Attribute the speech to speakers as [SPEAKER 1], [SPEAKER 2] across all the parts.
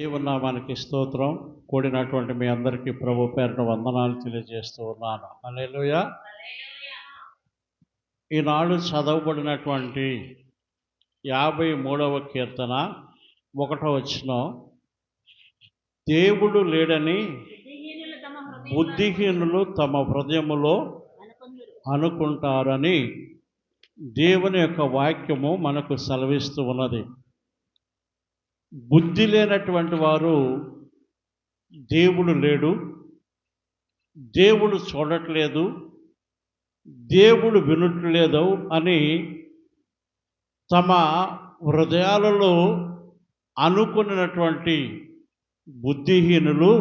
[SPEAKER 1] దేవునామానికి స్తోత్రం. కూడినటువంటి మీ అందరికీ ప్రభు పేరును వందనాలు తెలియజేస్తూ ఉన్నాను. అలెలుయ ఈనాడు చదవబడినటువంటి యాభై మూడవ కీర్తన ఒకటో వచ్చిన దేవుడు లేడని
[SPEAKER 2] బుద్ధిహీనులు తమ
[SPEAKER 1] హృదయములో అనుకుంటారని దేవుని యొక్క వాక్యము మనకు సెలవిస్తూ ఉన్నది. బుద్ధి లేనటువంటి వారు దేవుడు లేడు దేవుడు చూడట్లేదు దేవుడు వినట్లేదు అని తమ హృదయాలలో అనుకున్నటువంటి బుద్ధిహీనులు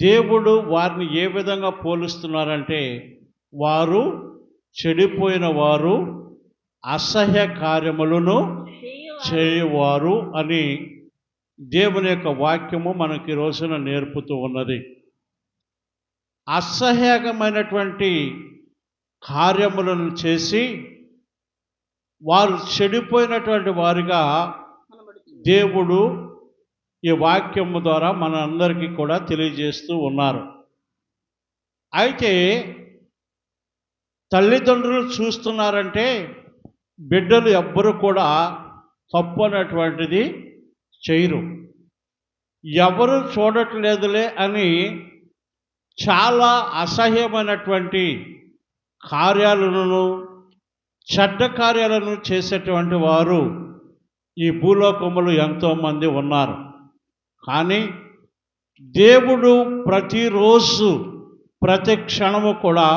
[SPEAKER 1] దేవుడు వారిని ఏ విధంగా పోలుస్తున్నారంటే వారు చెడిపోయిన వారు అసహ్య కార్యములను
[SPEAKER 2] చేయువారు
[SPEAKER 1] చేయవారు అని దేవుని యొక్క వాక్యము మనకి ఈ రోజున నేర్పుతూ ఉన్నది. అసహ్యకమైనటువంటి కార్యములను చేసి వారు చెడిపోయినటువంటి వారిగా దేవుడు ఈ వాక్యము ద్వారా మన అందరికీ కూడా తెలియజేస్తూ ఉన్నారు. అయితే తల్లిదండ్రులు చూస్తున్నారంటే బిడ్డలు ఎవ్వరు కూడా తప్పు అనేటువంటిది చేయరు. ఎవరు చూడట్లేదులే అని చాలా అసహ్యమైనటువంటి కార్యాలను చెడ్డ కార్యాలను చేసేటువంటి వారు ఈ భూలోకములు ఎంతోమంది ఉన్నారు. కానీ దేవుడు ప్రతిరోజు ప్రతి క్షణము కూడా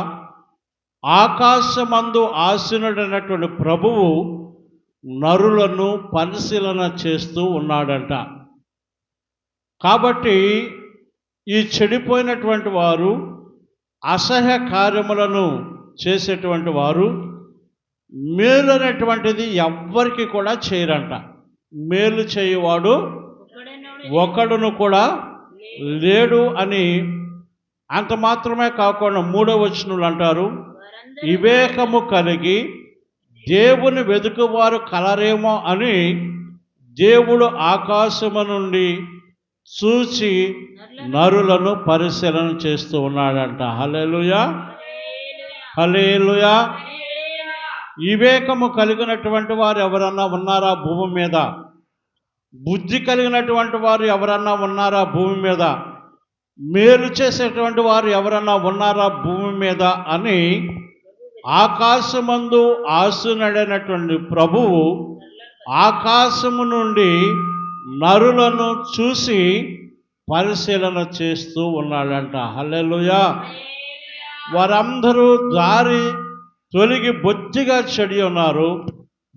[SPEAKER 1] ఆకాశమందు ఆసీనుడైనటువంటి ప్రభువు నరులను పరిశీలన చేస్తూ ఉన్నాడంట. కాబట్టి ఈ చెడిపోయినటువంటి వారు అసహ్య కార్యములను చేసేటువంటి వారు మేలు అనేటువంటిది ఎవ్వరికి కూడా చేయరంట. మేలు చేయువాడు ఒకడును కూడా లేడు అని అంత మాత్రమే కాకుండా మూడవ వచనములు అంటారు వివేకము కలిగి దేవుని వెతుకువారు కలరేమో అని దేవుడు ఆకాశము నుండి చూచి నరులను పరిశీలన చేస్తూ ఉన్నాడంట. హలేలుయా హలేలుయా వివేకము కలిగినటువంటి వారు ఎవరన్నా ఉన్నారా భూమి మీద? బుద్ధి కలిగినటువంటి వారు ఎవరన్నా ఉన్నారా భూమి మీద? మేలు చేసేటువంటి వారు ఎవరన్నా ఉన్నారా భూమి మీద అని ఆకాశమందు ఆసునడైనటువంటి ప్రభువు ఆకాశము నుండి నరులను చూసి పరిశీలన చేస్తూ ఉన్నాడంట. హల్లెలుయా! వారందరూ దారి తొలిగి బొత్తిగా చెడి ఉన్నారు.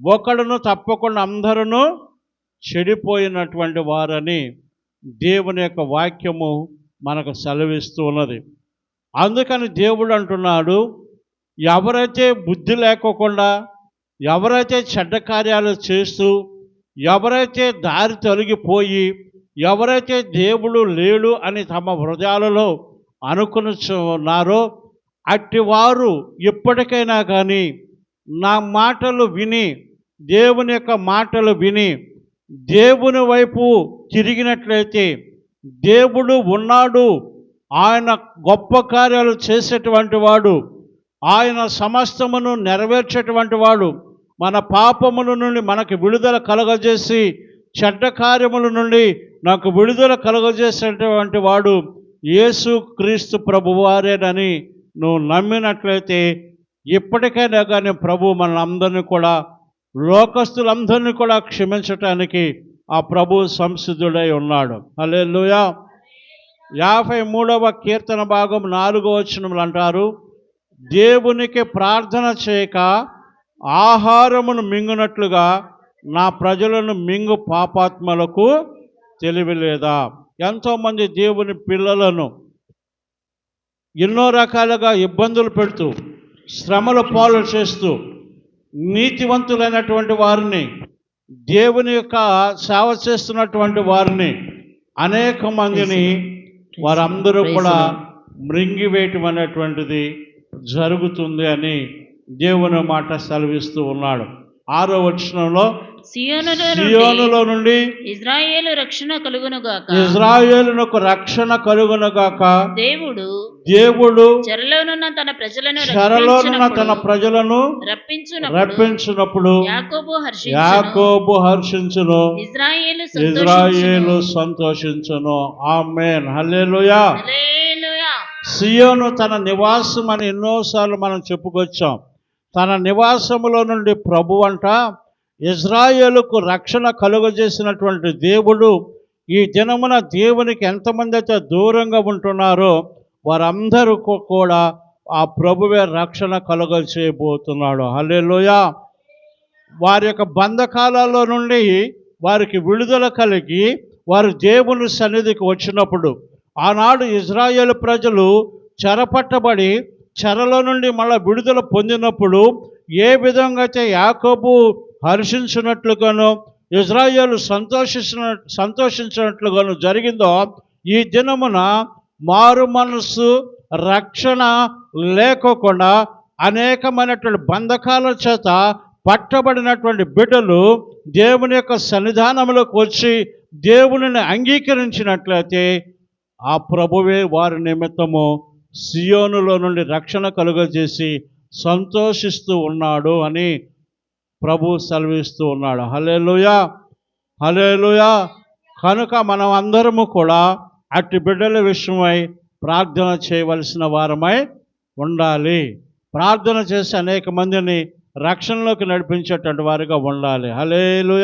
[SPEAKER 1] ఒకడును తప్పకుండా అందరూ చెడిపోయినటువంటి వారని దేవుని యొక్క వాక్యము మనకు సెలవిస్తూ ఉన్నది. అందుకని దేవుడు అంటున్నాడు ఎవరైతే బుద్ధి లేకోకుండా ఎవరైతే చెడ్డ కార్యాలు చేస్తూ ఎవరైతే దారి తొలగిపోయి ఎవరైతే దేవుడు లేడు అని తమ హృదయాలలో అనుకుని ఉన్నారో అట్టివారు ఎప్పటికైనా కానీ నా మాటలు విని దేవుని యొక్క మాటలు విని దేవుని వైపు తిరిగినట్లయితే దేవుడు ఉన్నాడు ఆయన గొప్ప కార్యాలు చేసేటువంటి వాడు ఆయన సమస్తమును నెరవేర్చేటువంటి వాడు. మన పాపముల నుండి మనకు విడుదల కలగజేసి చెడ్డ కార్యముల నుండి నాకు విడుదల కలగజేసేటువంటి వాడు యేసు క్రీస్తు ప్రభువారేనని నువ్వు నమ్మినట్లయితే ఇప్పటికైనా కానీ ప్రభు మనందరినీ కూడా లోకస్తులందరినీ కూడా క్షమించటానికి ఆ ప్రభు సంసిద్ధుడై ఉన్నాడు. హల్లెలూయా. యాభై మూడవ కీర్తన భాగం నాలుగో వచనములు అంటారు. దేవునికి ప్రార్థన చేయక ఆహారమును మింగునట్లుగా నా ప్రజలను మింగు పాపాత్మలకు తెలివిలేదా? ఎంతోమంది దేవుని పిల్లలను ఎన్నో రకాలుగా ఇబ్బందులు పెడుతూ శ్రమల పాలు చేస్తూ నీతివంతులైనటువంటి వారిని దేవుని యొక్క సేవ చేస్తున్నటువంటి వారిని అనేక మందిని వారందరూ కూడా మృంగివేయటం అనేటువంటిది జరుగుతుంది అని దేవుని మాట సెలవిస్తూ ఉన్నాడు. ఆరో వచనంలో
[SPEAKER 2] సియోనులో నుండి ఇజ్రాయేలు రక్షణ కలుగునుగాక
[SPEAKER 1] ఇజ్రాయేలునకు రక్షణ కలుగునగాక
[SPEAKER 2] దేవుడు
[SPEAKER 1] దేవుడు
[SPEAKER 2] చెరలోనున్న తన ప్రజలను
[SPEAKER 1] చెరలోనున్న తన
[SPEAKER 2] రప్పించినప్పుడు-
[SPEAKER 1] ప్రజలను
[SPEAKER 2] రప్పించునప్పుడు
[SPEAKER 1] యాకోబు హర్షించును.
[SPEAKER 2] ఇజ్రాయేలు
[SPEAKER 1] ఇజ్రాయేలు
[SPEAKER 2] సంతోషించును.
[SPEAKER 1] సంతోషించును. ఆమెన్. హల్లెలూయా.
[SPEAKER 2] హల్లెలూయా.
[SPEAKER 1] సియోను తన నివాసం అని ఎన్నోసార్లు మనం చెప్పుకొచ్చాం. తన నివాసములో నుండి ప్రభు అంట ఇజ్రాయేలుకు రక్షణ కలుగజేసినటువంటి దేవుడు ఈ దినమున దేవునికి ఎంతమంది అయితే దూరంగా ఉంటున్నారో వారందరూ కూడా ఆ ప్రభువే రక్షణ కలుగజేయబోతున్నాడు. హల్లెలూయా! వారి యొక్క బంధకాలలో నుండి వారికి విడుదల కలిగి వారు దేవుని సన్నిధికి వచ్చినప్పుడు ఆనాడు ఇజ్రాయేల్ ప్రజలు చెరపట్టబడి చెరలో నుండి మళ్ళా విడుదల పొందినప్పుడు ఏ విధంగా అయితే యాకోబు హర్షించినట్లుగాను ఇజ్రాయేల్ సంతోషించిన సంతోషించినట్లుగాను జరిగిందో ఈ దినమున మారు మనస్సు రక్షణ లేకోకుండా అనేకమైనటువంటి బంధకాల చేత పట్టబడినటువంటి బిడ్డలు దేవుని యొక్క సన్నిధానంలోకి వచ్చి దేవునిని అంగీకరించినట్లయితే ఆ ప్రభువే వారి నిమిత్తము సియోనులో నుండి రక్షణ కలుగజేసి సంతోషిస్తూ ఉన్నాడు అని ప్రభు సెలవిస్తూ ఉన్నాడు. హలేలుయా హలేలుయా కనుక మనం అందరము కూడా అట్టి బిడ్డల విషయమై ప్రార్థన చేయవలసిన వారమై ఉండాలి. ప్రార్థన చేసి అనేక మందిని రక్షణలోకి నడిపించేటువంటి వారిగా ఉండాలి. హలేలుయా